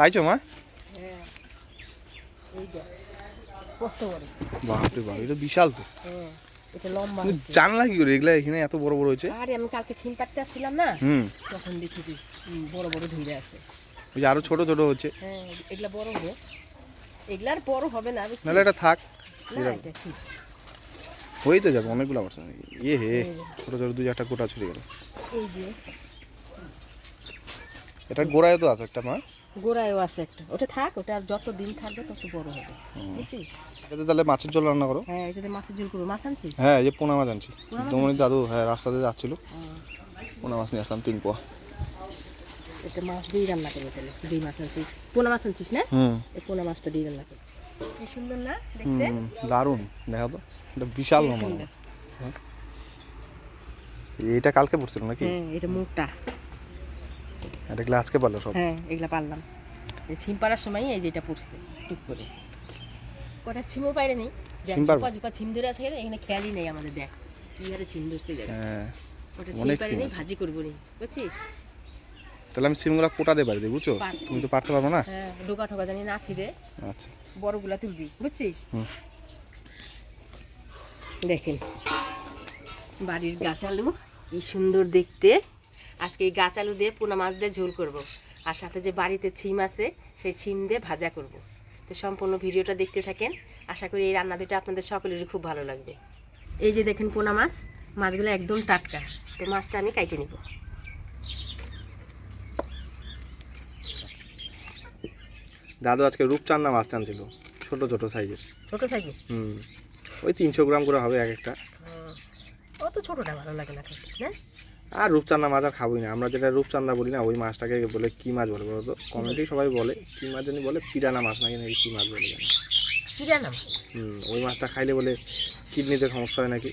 পাইছো মা? হ্যাঁ বাপরে বাপ এটা বিশাল তো। হ্যাঁ জানলা কি করে এগুলা এখানে এত বড় বড় হয়েছে? আরে আমি কালকে ছিম আসছিলাম না তখন দেখেছি বড় বড় ধরে আছে। ওই আরও ছোট ছোট হচ্ছে। হ্যাঁ এগুলা বড় হবে এগুলার বড় হবে না বুঝছিস? নাহলে এটা থাক। হয়েই তো যাবে অনেকগুলো আবার ইয়ে হে এই যে। ছোট ছোট দু চারটা গোটা ছড়ে গেল। এই যে। এটা গোড়ায় তো আছে একটা মা। গোড়ায়ও আছে একটা। ওটা থাক ওটা আর যত দিন থাকবে তত বড় হবে। বুঝছিস? এটাতে তাহলে মাছের ঝোল রান্না করো? হ্যাঁ এটাতে মাছের ঝোল করব। মাছ আনছিস? হ্যাঁ এই যে পোনা মাছ আনছি। দমনির দাদু হ্যাঁ রাস্তাতে যাচ্ছিল। পোনা মাছ নিয়ে আসলাম তিন পোয়া। এটা মাছ দিয়ে রান্না করব তাহলে। দুই মাছ আনছিস। পোনা মাছ আনছিস না? হুম। এই পোনা মাছটা দিয়ে রান্না করব কি সুন্দর না দেখতে? দারুণ। দেখো তো এটা বিশাল লম্বা সুন্দর। এইটা কালকে পড়ছিল নাকি? হ্যাঁ এটা মুখটা এটা গ্লাস আজকে পারল সব? হ্যাঁ এগুলা পারলাম। এই ছিম পাড়ার সময় এই যেটা পড়ছে টুক করে। কটা ছিমও পাইরে নেই। ছিম পারব? ঝোপা ছিম ধরে আছে এখানে খেয়ালই নেই আমাদের দেখ কি হারে ছিম ধরছে জায়গা হ্যাঁ ওটা পারি ছিম নেই ভাজি করব নি বুঝছিস? তাহলে আমি সিমগুলা কোটা দিয়ে পারি বুঝছ? তুমি তো পারতে পারব না? হ্যাঁ ডোকা ঠোকা জানি না ছিঁড়ে আচ্ছা। বড়গুলা তুলবি বুঝছিস? দেখেন বাড়ির গাছ আলু এই সুন্দর দেখতে। আজকে এই গাছ আলু দিয়ে পোনা মাছ দিয়ে ঝোল করব। আর সাথে যে বাড়িতে ছিম আছে সেই ছিম দিয়ে ভাজা করব। তো সম্পূর্ণ ভিডিওটা দেখতে থাকেন। আশা করি এই রান্না দুটো আপনাদের সকলেরই খুব ভালো লাগবে। এই যে দেখেন পোনা মাছ মাছগুলো একদম টাটকা। তো মাছটা আমি কাইটে নিব। দাদু আজকে রূপচান্না মাছ টানছিল ছোট ছোট সাইজের। ছোট সাইজে হুম ওই তিনশো গ্রাম করে হবে এক একটা। অত ছোটটা ভালো লাগে না না? আর রূপচান্দা মাছ আর খাবোই না। আমরা যেটা রূপচান্দা বলি না ওই মাছটাকে বলে কি মাছ বলে বলো তো? কমেন্টেই সবাই বলে কি মাছ জানি বলে? পিরানা মাছ নাকি নাকি কি মাছ বলে জানি। মাছ? হুম ওই মাছটা খাইলে বলে কিডনিতে সমস্যা হয় নাকি?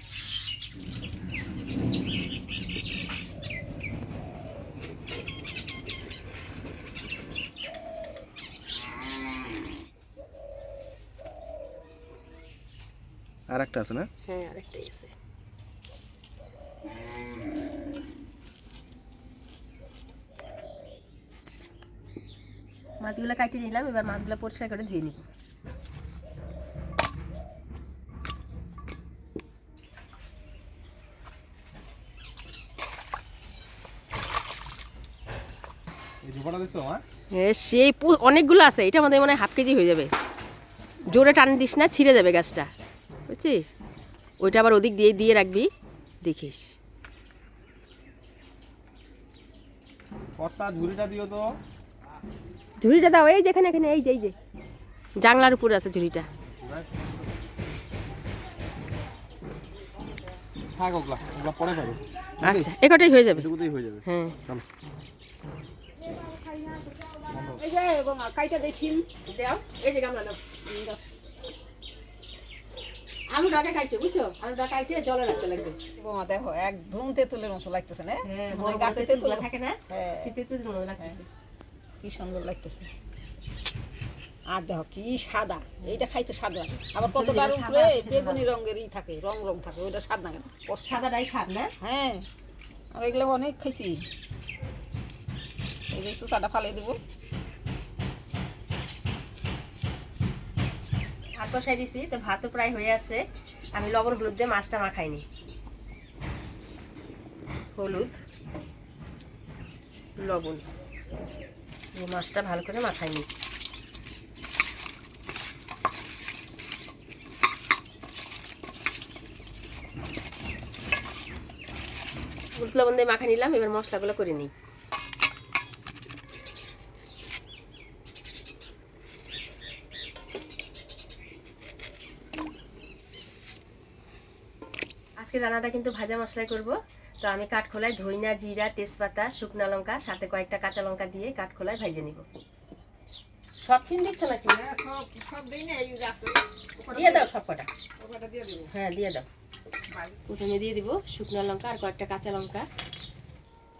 আর একটা আছে না? হ্যাঁ আরেকটাই আছে। মাছগুলো কাটিয়ে নিলাম এবার মাছগুলো পরিষ্কার করে ধুয়ে নিব। সেই অনেকগুলো আছে এটা আমাদের মনে হয় হাফ কেজি হয়ে যাবে। জোরে টান দিস না ছিঁড়ে যাবে গাছটা বুঝছিস? ওইটা আবার ওদিক দিয়ে দিয়ে রাখবি দেখিস। দিও তো। ঝুড়িটা দাও এই যেখানে এখানে এই যে এই যে। জানলার উপরে আছে ঝুড়িটা। থাক ওগুলা ওগুলা পরে আচ্ছা এ হয়ে যাবে? এটুকুতেই হয়ে যাবে। হ্যাঁ। এই যে কাইটা দেখিম দাও। এই যে গামলা নাও। আলু ডাকে কাইটে বুঝছ? আলু ডাকে কাইটে জলে রাখতে লাগবে। বোমা দেখো একদম তেঁতুলের মতো লাগতেছে না? হ্যাঁ ওই গাছে তেঁতুল থাকে না? হ্যাঁ। তেঁতুল লাগতেছে। কি সুন্দর লাগতেছে। আর দেখো কি সাদা এইটা খাইতে সাদা আবার কতটার যেটা উপরে আছে সেটা বেগুনি রঙের ই থাকে রং রং থাকে ওইটা স্বাদ লাগে না। সাদাটাই স্বাদ না? হ্যাঁ আর এগুলো অনেক খাইছি। এই যে চুষাটা দেবো। ভাত বসাই দিছি তো ভাতও প্রায় হয়ে আসছে আমি লবণ হলুদ দিয়ে মাছটা মাখাইনি হলুদ লবণ। মাছটা ভালো করে মাখাইনি হলুদ লবণ দিয়ে মাখা নিলাম, এবার মশলাগুলো করে নিই। আজকে রান্নাটা কিন্তু ভাজা মশলাই করব। তো আমি কাঠখোলায় ধইনা জিরা তেজপাতা শুকনো লঙ্কা সাথে কয়েকটা কাঁচা লঙ্কা দিয়ে কাঠখোলায় ভাজে নিব। সব চিন দিচ্ছ নাকি? সব সব দিই না এই গাছে দিয়ে দাও সব কটা। ওটা দিয়ে দেবো। হ্যাঁ দিয়ে দাও। প্রথমে দিয়ে দিব শুকনো লঙ্কা আর কয়েকটা কাঁচা লঙ্কা।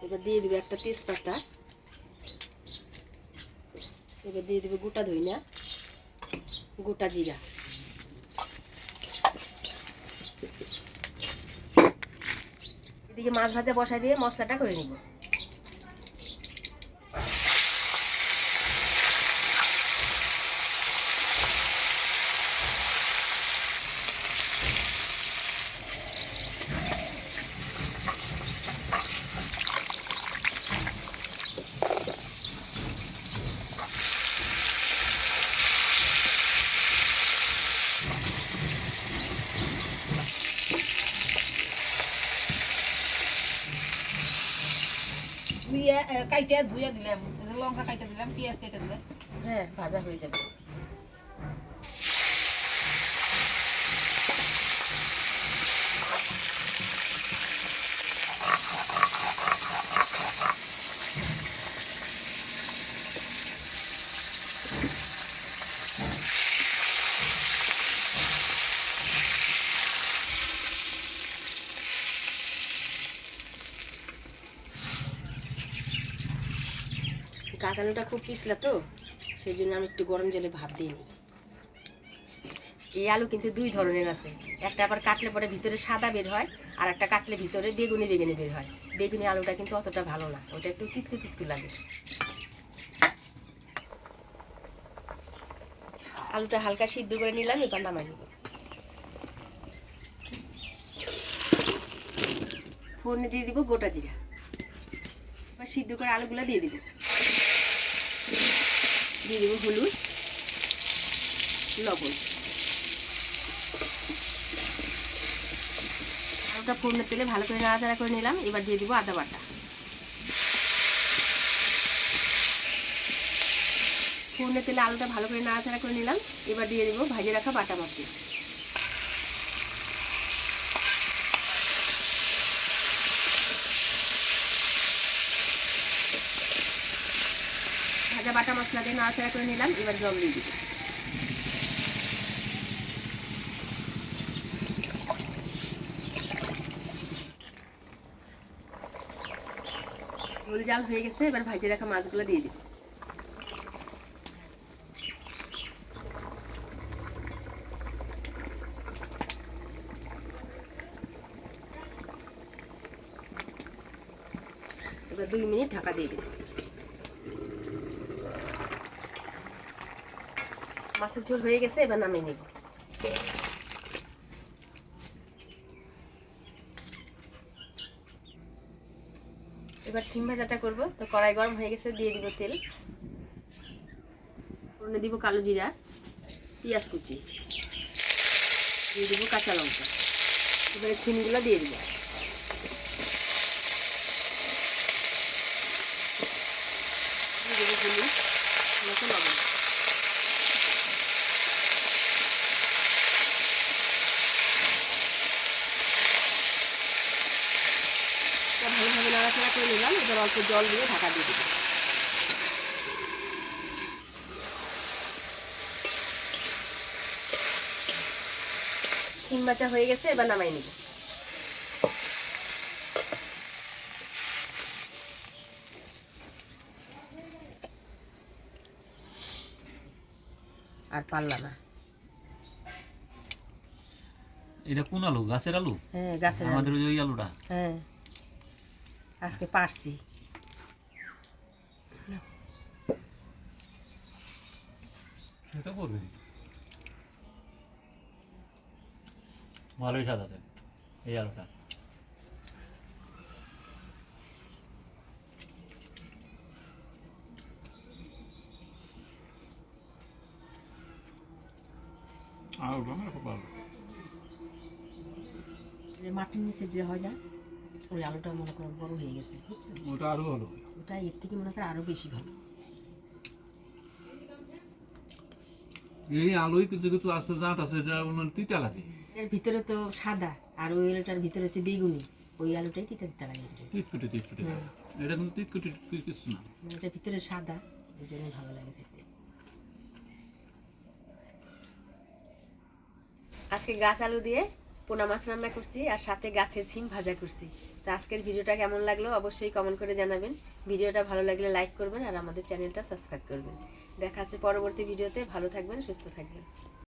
এবার দিয়ে দিব একটা তেজপাতা। এবার দিয়ে দিব গোটা ধইনা গোটা জিরা। এদিকে মাছ ভাজা বসাই দিয়ে মশলাটা করে নিব ধুয়ে কাইটে ধুয়ে দিলাম লঙ্কা কাইটে দিলাম পেঁয়াজ কেটে দিলাম। হ্যাঁ ভাজা হয়ে যাবে। কাঁচালুটা খুব পিছলা তো, সেই জন্য আমি একটু গরম জলে ভাপ দিয়ে নিই। এই আলু কিন্তু দুই ধরনের আছে। একটা আবার কাটলে পরে ভিতরে সাদা বের হয়, আর একটা কাটলে ভিতরে বেগুনি বেগুনি বের হয়। বেগুনি আলুটা কিন্তু অতটা ভালো না, ওটা একটু তিতকু তিতকু লাগে। আলুটা হালকা সিদ্ধ করে নিলাম, এবার নামাই নিব। দিয়ে দিব গোটা জিরা। এবার সিদ্ধ করে আলুগুলো দিয়ে দিব। দিয়ে দেবো হলুদ, লবণ। আলুটা ফোড়নের তেলে ভালো করে নাড়াচাড়া করে নিলাম, এবার দিয়ে দিব আদা বাটা। ফোড়নের তেলে আলুটা ভালো করে নাড়াচাড়া করে নিলাম, এবার দিয়ে দেবো ভাজে রাখা বাটা মশলা ভাজা বাটা মশলা দিয়ে নাড়াচাড়া করে নিলাম, এবার জল দিয়ে দিব। ঝোল জাল হয়ে গেছে, এবার ভাজে রাখা মাছগুলো দিয়ে দিব। এবার দুই মিনিট ঢাকা দিয়ে দিব। মাছের ঝোল হয়ে গেছে, এবার নামিয়ে নেব। এবার ছিম ভাজাটা করব। তো কড়াই গরম হয়ে গেছে, দিয়ে দিব তেল। ফোড়নে দিব কালো জিরা, পেঁয়াজ কুচি, দিয়ে দিব কাঁচা লঙ্কা। এবারে ছিমগুলো দিয়ে দিব। দিয়ে দেবো লবণ এটা নাড়াচাড়া করে নিলাম এবার অল্প জল দিয়ে ঢাকা দিয়ে দেবো শিম বাচা হয়ে গেছে এবার নামাই নিব। আর পারলা না। এটা কোন আলু? গাছের আলু? হ্যাঁ গাছের। আমাদের ওই আলুটা। হ্যাঁ। আজকে পারছি। সেটা করবে? ভালোই স্বাদ আছে এই আলুটা। আলুটা আমার খুব ভালো। মাটির নিচে যে হয় না ওই আলুটা মনে করো বড় হয়ে গেছে বুঝছ? ওটা আরও ভালো। ওটা এর থেকে মনে করো আরও বেশি ভালো। এই আলুই কিছু কিছু আছে জাত আছে এটা ওনার তিতা লাগে। এর ভিতরে তো সাদা আর ওই আলুটার ভিতরে হচ্ছে বেগুনি। ওই আলুটাই তিতা তিতা লাগে তিতকুটি তিতকুটি এটা কিন্তু তিতকুটি কিছু না। ওটার ভিতরে সাদা ওই জন্য ভালো লাগে খেতে। আজকে গাছ আলু দিয়ে পোনা মাছ রান্না করছি আর সাথে গাছের ছিম ভাজা করছি। তো আজকের ভিডিওটা কেমন লাগল অবশ্যই কমেন্ট করে জানাবেন। ভিডিওটা ভালো লাগলে লাইক করবেন আর আমাদের চ্যানেলটা সাবস্ক্রাইব করবেন। দেখা হচ্ছে পরবর্তী ভিডিওতে, ভালো থাকবেন, সুস্থ থাকবেন।